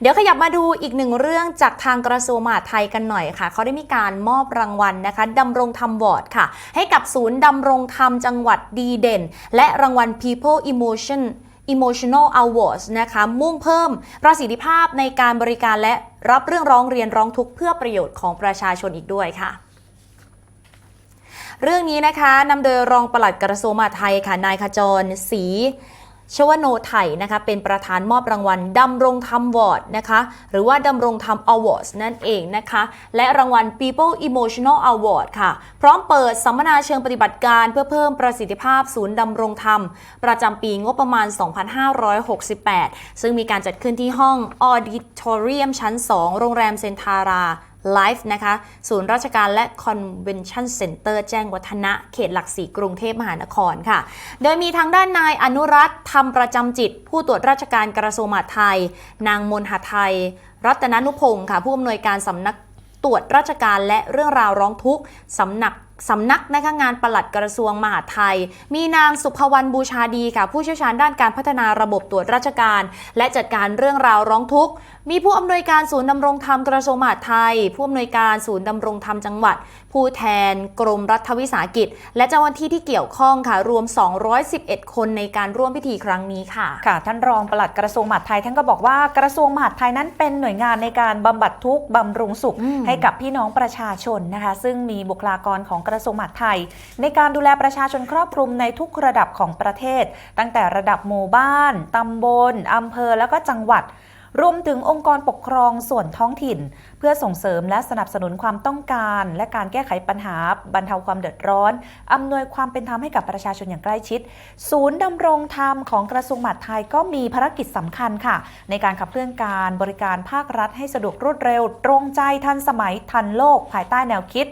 เดี๋ยวขยับมาดูอีกหนึ่งเรื่องจากทางกระทรวงมหาดไทยกันหน่อยค่ะ เขาได้มีการมอบรางวัลนะคะดำรงธรรมวอร์ดค่ะ ให้กับศูนย์ดำรงธรรมจังหวัดดีเด่น และรางวัล People Emotion Emotional Awards นะคะ มุ่งเพิ่มประสิทธิภาพในการบริการและรับเรื่องร้องเรียนร้องทุกข์เพื่อประโยชน์ของประชาชนอีกด้วยค่ะเรื่องนี้นะคะนำโดยรองปลัดกระทรวงมหาดไทยค่ะนายขจรศรี ชวโนไทยนะคะเป็นประธานมอบรางวัลดำรงธรรมวอร์ดนะคะหรือว่าดำรงธรรมอวอร์ดนั่นเองนะคะและรางวัล People Emotional Award ค่ะ พร้อมเปิดสัมมนาเชิงปฏิบัติการเพื่อเพิ่มประสิทธิภาพศูนย์ดำรงธรรม ประจำปีงบประมาณ 2568 ซึ่งมีการจัดขึ้นที่ห้อง Auditorium ชั้น 2 โรงแรมเซนทารา ไลฟ์นะคะ ศูนย์ราชการและ Convention Center แจ้งวัฒนะ เขตหลักสี่กรุงเทพมหานครค่ะ โดยมีทางด้านนายอนุรัตน์ธรรมประจำจิต ผู้ตรวจราชการกระทรวงมหาดไทย นางมนหาไทย รัตนนุพงศ์ค่ะ ผู้อำนวยการสำนักตรวจราชการและเรื่องราวร้องทุกข์สำนัก สำนักนะคะงานปลัดกระทรวงมหาดไทย มีนางสุภวรรณบูชาดีค่ะ ผู้เชี่ยวชาญด้านการพัฒนาระบบตรวจราชการ และจัดการเรื่องราวร้องทุกข์ มีผู้อำนวยการศูนย์ดำรงธรรมกระทรวงมหาดไทย ผู้อำนวยการศูนย์ดำรงธรรมจังหวัด ผู้แทนกรมรัฐวิสาหกิจ และเจ้าหน้าที่ที่เกี่ยวข้องค่ะ รวม 211 คนในการร่วมพิธีครั้งนี้ค่ะ ค่ะ ท่านรองปลัดกระทรวงมหาดไทยท่านก็บอกว่ากระทรวงมหาดไทยนั้นเป็นหน่วยงานในการบำบัดทุกข์บำรุงสุขอืมให้กับพี่น้องประชาชนนะคะ ซึ่งมีบุคลากรของกระทรวงมหาดไทย ในการดูแลประชาชนครอบคลุมในทุกระดับของประเทศ ตั้งแต่ระดับหมู่บ้านตำบลอำเภอแล้วก็จังหวัด รวมถึงองค์กรปกครองส่วนท้องถิ่น เพื่อส่งเสริมและสนับสนุนความต้องการ และการแก้ไขปัญหา บรรเทาความเดือดร้อนอำนวยความเป็นธรรมให้กับประชาชนอย่างใกล้ชิด ศูนย์ดำรงธรรมของกระทรวงมหาดไทยก็มีภารกิจสำคัญค่ะ ในการขับเคลื่อนการบริการภาครัฐให้สะดวกรวดเร็ว ตรงใจทันสมัยทันโลก ภายใต้แนวคิด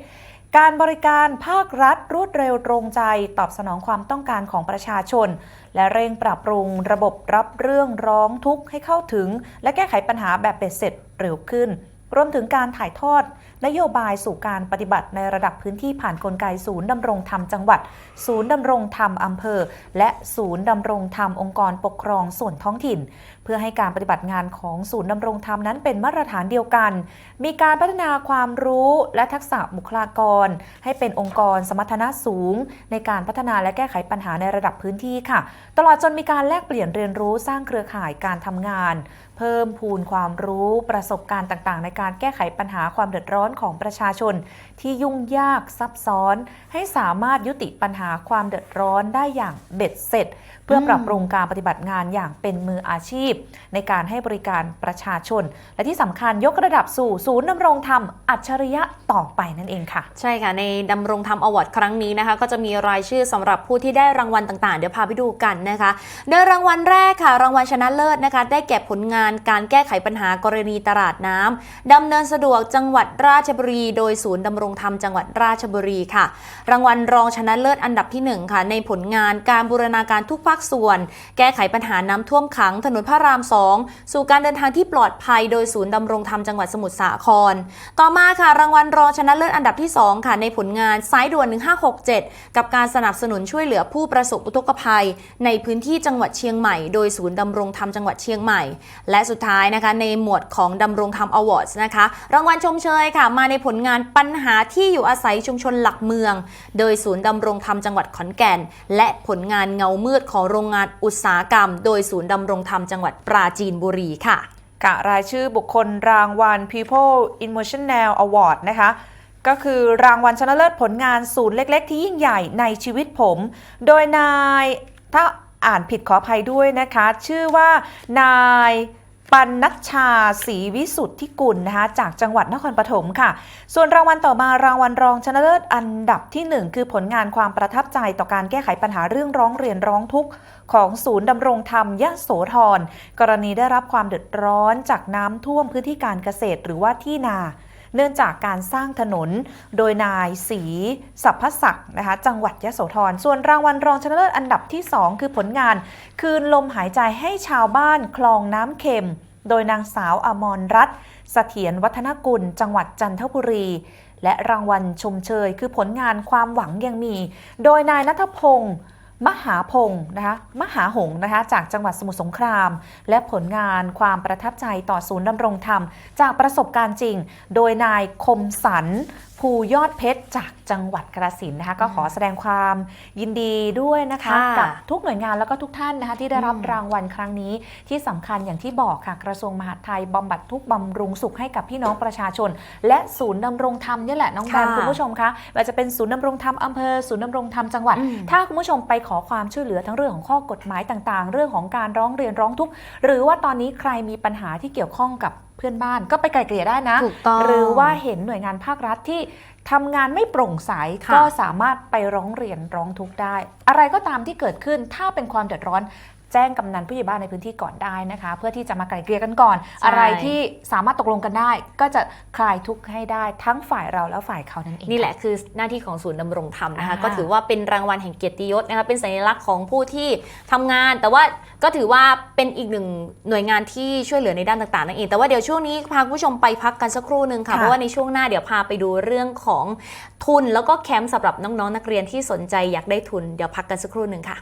การบริการภาครัฐรวดเร็วตรงใจ ตอบสนองความต้องการของประชาชน และเร่งปรับปรุงระบบรับเรื่องร้องทุกข์ให้เข้าถึง และแก้ไขปัญหาแบบเป็ดเสร็จเร็วขึ้น รวมถึงการถ่ายทอด นโยบายสู่การปฏิบัติในระดับพื้นที่ผ่านนกลไกศูนย์ดำรงธรรมจังหวัด ศูนย์ดำรงธรรมอำเภอ และศูนย์ดำรงธรรมองค์กรปกครองส่วนท้องถิ่น เพื่อให้การปฏิบัติงานของศูนย์ดำรงธรรมนั้นเป็นมาตรฐานเดียวกัน มีการพัฒนาความรู้และทักษะบุคลากร ให้เป็นองค์กรสมรรถนะสูง ในการพัฒนาและแก้ไขปัญหาในระดับพื้นที่ค่ะ ตลอดจนมีการแลกเปลี่ยนเรียนรู้สร้างเครือข่ายการทำงาน เพิ่มพูนความรู้ประสบการณ์ต่างๆ ในการแก้ไขปัญหาความเดือดร้อนของประชาชน ที่ยุ่งยากซับซ้อน ให้สามารถยุติปัญหาความเดือดร้อนได้อย่างเบ็ดเสร็จ เพื่อปรับปรุงการปฏิบัติงานอย่างเป็นมืออาชีพ ในการให้บริการประชาชน และที่สำคัญยกระดับสู่ศูนย์ดำรงธรรมอัจฉริยะต่อไปนั่นเองค่ะ ใช่ค่ะ ในดำรงธรรมอวอร์ดครั้งนี้นะคะ ก็จะมีรายชื่อสำหรับผู้ที่ได้รางวัลต่างๆ เดี๋ยวพาไปดูกันนะคะ โดยรางวัลแรกค่ะ รางวัลชนะเลิศนะคะ ได้แก่ผลงานการแก้ไขปัญหากรณีตลาดน้ำดำเนินสะดวกจังหวัดราชบุรี โดยศูนย์ดำรงธรรมจังหวัดราชบุรีค่ะ รางวัลรองชนะเลิศอันดับที่หนึ่งค่ะ ในผลงานการบูรณาการทุกภาคส่วน แก้ไขปัญหาน้ำท่วมขังถนนพระรามสองสู่การเดินทางที่ปลอดภัย โดยศูนย์ดำรงธรรมจังหวัดสมุทรสาคร ต่อมาค่ะ รางวัลรองชนะเลิศอันดับที่ 2 ค่ะ ในผลงานสายด่วน 1567 กับการสนับสนุนช่วยเหลือผู้ประสบอุทกภัย ในพื้นที่จังหวัดเชียงใหม่ โดยศูนย์ดำรงธรรมจังหวัดเชียงใหม่ และสุดท้ายนะคะในหมวดของดำรงธรรมอวอร์ดนะคะ รางวัลชมเชยค่ะมาในผลงานปัญหาที่อยู่อาศัยชุมชนหลักเมือง โดยศูนย์ดำรงธรรมจังหวัดขอนแก่น และผลงานเงามืดของโรงงานอุตสาหกรรม โดยศูนย์ดำรงธรรมจังหวัดปราจีนบุรีค่ะกะรายชื่อบุคคลรางวัล People Emotional Award นะคะก็คือรางวัลชนะเลิศผลงานศูนย์เล็ก ๆ ที่ยิ่งใหญ่ในชีวิตผม โดยนายถ้าอ่านผิดขออภัยด้วยนะคะ ชื่อว่านาย ปันนัชชาศรีวิสุทธิกุลนะคะจากจังหวัดนครปฐมค่ะ ส่วนรางวัลต่อมารางวัลรองชนะเลิศอันดับที่หนึ่งคือผลงานความประทับใจต่อการแก้ไขปัญหาเรื่องร้องเรียนร้องทุกข์ของศูนย์ดำรงธรรมยะโสธรกรณีได้รับความเดือดร้อนจากน้ำท่วมพื้นที่การเกษตรหรือว่าที่นา เนื่องจากการสร้างถนนโดยนายศรีสัพพศักดิ์นะคะจังหวัดยะโสธร ส่วนรางวัลรองชนะเลิศอันดับที่ 2 คือผลงาน คืนลมหายใจให้ชาวบ้านคลองน้ำเค็ม โดยนางสาวอมรรัตน์เสถียรวัฒนกุล จังหวัดจันทบุรี และรางวัลชมเชย คือผลงานความหวังยังมี โดยนายนัทพงศ์ มหาพงศ์นะคะมหาหงส์นะคะจากจังหวัดสมุทรสงคราม และผลงานความประทับใจต่อศูนย์ดำรงธรรม จากประสบการณ์จริง โดยนายคมสัน ภูยอดเพชรจากจังหวัดกระสินธุ์นะคะก็ขอแสดงความยินดีด้วยนะคะค่ะกับทุกหน่วยงานแล้วก็ทุกท่านนะคะที่ได้รับอืม รางวัลครั้งนี้ที่สำคัญอย่างที่บอกค่ะกระทรวงมหาดไทยบำบัดทุกข์บำรุงสุขให้กับพี่น้องประชาชน และศูนย์ดำรงธรรมนี่แหละน้องแบมค่ะคุณผู้ชมคะไม่ว่าจะเป็นศูนย์ดำรงธรรมอำเภอศูนย์ดำรงธรรมจังหวัด อืม ถ้าคุณผู้ชมไปขอความช่วยเหลือทั้งเรื่องของข้อกฎหมายต่างๆ เรื่องของการร้องเรียนร้องทุกข์หรือว่าตอนนี้ใครมีปัญหาที่เกี่ยวข้องกับเพื่อนบ้านก็ไปไกลเกลี่ยได้นะ ถูกต้อง หรือว่าเห็นหน่วยงานภาครัฐที่ทำงานไม่โปร่งใสค่ะก็สามารถไปร้องเรียนร้องทุกข์ได้ อะไรก็ตามที่เกิดขึ้นถ้าเป็นความเดือดร้อน แจ้งกำนันผู้ใหญ่บ้านในพื้นที่ก่อนได้นะคะ เพื่อที่จะมาไกลเกลี่ยกันก่อนใช่อะไรที่สามารถตกลงกันได้ ก็จะคลายทุกข์ให้ได้ทั้งฝ่ายเราและฝ่ายเขานั่นเองนี่แหละคือหน้าที่ของศูนย์ดำรงธรรมนะคะอ่าก็ถือว่าเป็นรางวัลแห่งเกียรติยศนะคะเป็นสัญลักษณ์ของผู้ที่ทำงาน แต่ว่าก็ถือว่าเป็นอีกหนึ่งหน่วยงานที่ช่วยเหลือในด้านต่างๆนั่นเองแต่ว่าเดี๋ยวช่วงนี้พาคุณผู้ชมไปพักกันสักครู่หนึ่งค่ะค่ะเพราะว่าในช่วงหน้าเดี๋ยวพาไปดูเรื่องของทุน แล้วก็แคมป์สำหรับน้องๆนักเรียนที่สนใจอยากได้ทุนเดี๋ยวพักกันสักครู่หนึ่งค่ะ